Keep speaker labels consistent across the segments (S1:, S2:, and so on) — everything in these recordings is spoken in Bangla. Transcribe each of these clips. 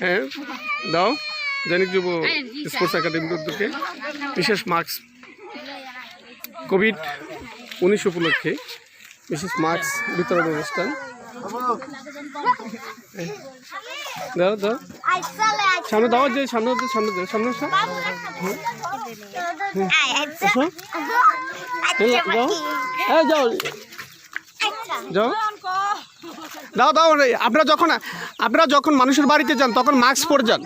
S1: হ্যাঁ দাও। জৈনিক যুব স্পোর্টস একাডেমির উদ্যোগে বিশেষ মাস্ক কোভিড উনিশ উপলক্ষে বিশেষ মাস্ক বিতরণ অনুষ্ঠান। দাও দাও। সামনে দাও যে সামনে দাও, সামনে দাও সামনে আসো। এই, যাও হ্যাঁ যাও। দাও দাও আপনারা যখন আপনারা যখন মানুষের বাড়িতে যান, তখন মাস্ক পরে যান।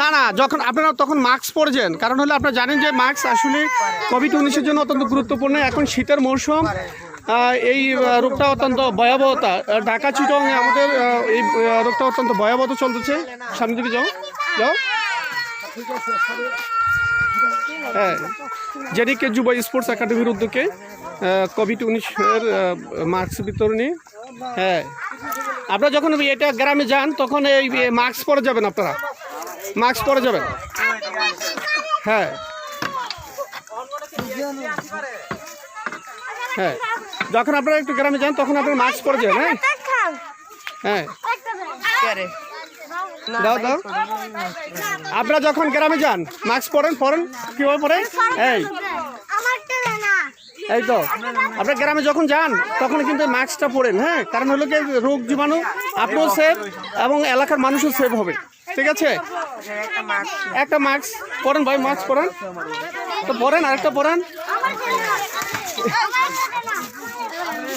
S1: না না, যখন আপনারা তখন মাস্ক পরে যান। কারণ হলো আপনারা জানেন যে মাস্ক আসলে কোভিড উনিশের জন্য অত্যন্ত গুরুত্বপূর্ণ। এখন শীতের মৌসুম এই রোগটা অত্যন্ত ভয়াবহতা। ঢাকা, চিটং, আমাদের এই রোগটা অত্যন্ত ভয়াবহতা চলতেছে। সামনে দিকে যাও যাও। হ্যাঁ। জেডিকে যুব স্পোর্টস একাডেমির উদ্যোগে কোভিড উনিশের মাস্ক বিতরণী। হ্যাঁ। আপনারা যখন এটা গ্রামে যান, তখন এই মাস্ক পরে যাবেন আপনারা। মাস্ক পরে যাবেন। হ্যাঁ। হ্যাঁ। যখন আপনারা একটু গ্রামে যান, তখন আপনারা মাস্ক পরে যাবেন হ্যাঁ। হ্যাঁ। দাও দাও। আপনারা যখন গ্রামে যান মাস্ক পরেন পরেন কীভাবে পরেন? এই। এই তো। আপনার গ্রামে যখন যান তখন কিন্তু মাস্কটা পরেন হ্যাঁ? কারণ হলো কি রোগ জীবাণু আপনিও সেফ এবং এলাকার মানুষও সেফ হবে। ঠিক আছে? একটা মাস্ক পরেন ভাই মাস্ক পরেন। তো পরেন আরেকটা পরেন।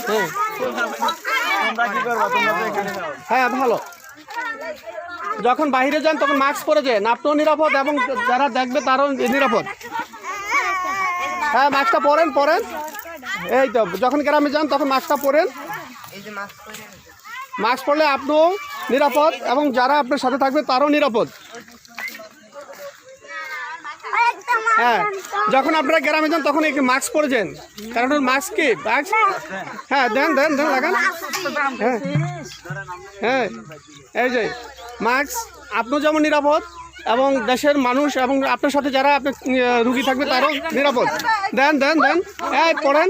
S1: হ্যাঁ হ্যাঁ ভালো। যখন বাহিরে যান, তখন মাস্ক পরে যান আপনিও নিরাপদ এবং যারা দেখবে, তারও নিরাপদ। হ্যাঁ মাস্কটা পরেন পরেন। এই তো, যখন গ্রামে যান, তখন মাস্কটা পরেন। মাস্ক পরলে আপনিও নিরাপদ এবং যারা আপনার সাথে থাকবে, তারও নিরাপদ। হ্যাঁ যখন আপনারা গ্রামে যান তখন একটু মাস্ক পরে যান। কারণ মাস্ক কি? মাস্ক হ্যাঁ দেন দেন দেন লাগান। হ্যাঁ হ্যাঁ এই যে মাস্ক আপনিও যেমন নিরাপদ এবং দেশের মানুষ এবং আপনার সাথে যারা আপনার রুগী থাকবে তারও নিরাপদ। দেন দেন দেন এই পড়েন।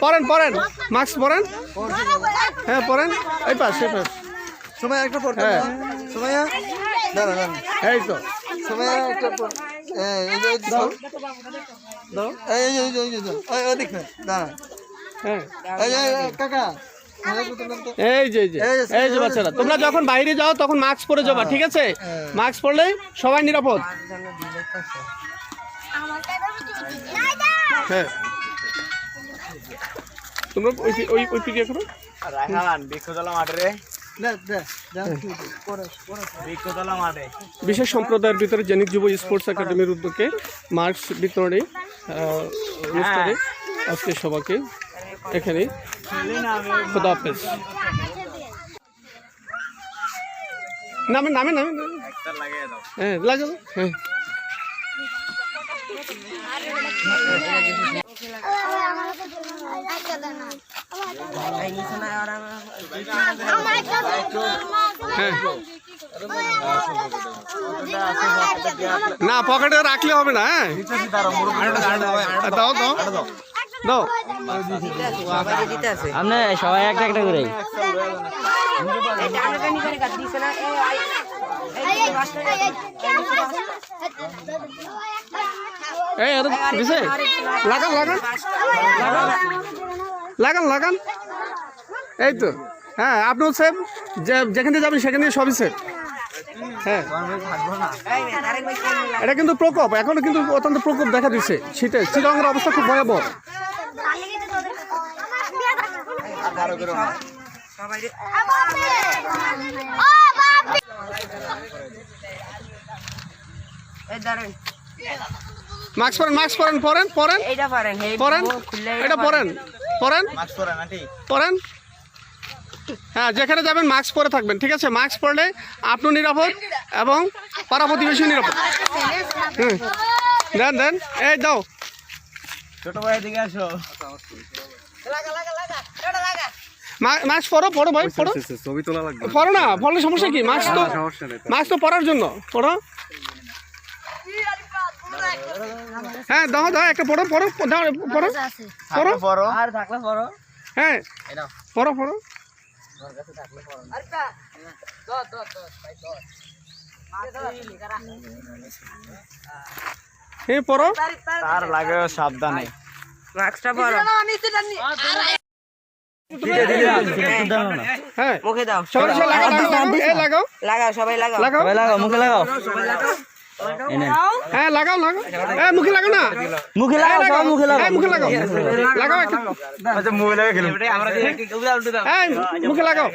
S1: পড়েন পড়েন। মাস্ক পরেন হ্যাঁ পড়েন। এই পাশ এই পাশ।
S2: সময় একটা পড়তে
S1: হ্যাঁ।
S2: সময় দাঁড়া দাঁড়া
S1: এই তো।
S2: সময় একটা পড়-
S1: হ্যাঁ তোমরা যখন বাইরে যাও তখন মাস্ক পরে যাবা ঠিক আছে মাস্ক পরলে সবাই নিরাপদ হ্যাঁ তোমরা ওই ওই ওই পিকে করো
S3: রাখালান বৃক্ষতলা মাঠে
S1: বিশেষ সম্প্রদায়ের ভিতরে জেনিক যুব স্পোর্টস একাডেমির উদ্যোগে মার্কস বিতরণে আহ, অনুষ্ঠানে আজকে সবাইকে এখানে খোদা হাফেজ। নামে নামে নামে নামে।
S3: একটা লাগিয়ে দাও।
S1: হ্যাঁ লাগাবো হ্যাঁ। হ্যাঁ না পকেটে রাখলে হবে না হ্যাঁ দাও দাও দাও
S4: আপনি সবাই একটা একটা করে
S1: এই আর দিছে লাগান লাগান লাগান লাগান। এই তো। হ্যাঁ আপনিও সেম যে যেখানে যাবেন সেখানে সবই সেফ হ্যাঁ। এটা কিন্তু প্রকোপ। এখনও কিন্তু অত্যন্ত প্রকোপ দেখা দিচ্ছে। শীতে চিরঙ্গের অবস্থা খুব ভয়াবহ। মাস্ক পরেন মাস্ক পরেন। পরেন পরেন।
S4: পরেন
S1: এটা পরেন। পরেন?
S3: মাস্ক
S1: পরেন হ্যাঁ যেখানে যাবেন মাস্ক পরে থাকবেন ঠিক আছে? মাস্ক পরলে আপনিও নিরাপদ এবং পাড়া প্রতিবেশী নিরাপদ। হুম। দেন দেন এই দাও।
S3: ছোট ভাই দিকে আসো।
S1: মা- মাস্ক পরো পরো ভাই পরো।
S2: ছবি তোলা লাগবে।
S1: পরো না পরলে সমস্যা কি? মাস্ক তো মাস্ক তো। পরার জন্য পড়ো হ্যাঁ দাও দাও একটা পড়ো পড়ো দাও পড়ো। পড়ো।
S3: বড়
S4: আর থাকলে পরো
S1: হ্যাঁ পড়ো পড়ো। হ্যাঁ পড়ো।
S3: তার লাগে সাবধানে।
S4: মাস্কটা পরো।
S1: হ্যাঁ
S4: মুখে দাও।
S1: সবাই সবাই লাগাও
S4: সবাই লাগাও।
S1: লাগাও।
S3: লাগাও মুখে লাগাও।
S1: হ্যাঁ লাগাও লাগাও মুখে লাগাও না
S3: মুখে
S1: লাগাও মুখে লাগাও মুখে লাগাও লাগাও
S3: আচ্ছা মুখে লাগা খেলুন আমরা
S1: এই মুখে লাগাও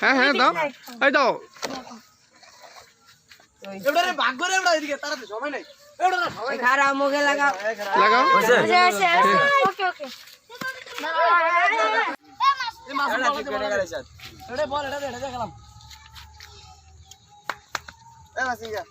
S1: হ্যাঁ হ্যাঁ দাও এই দাও
S4: খারাপ মুখে লাগাও
S1: লাগাও
S5: ওকে ওকে
S2: এ Eh, 的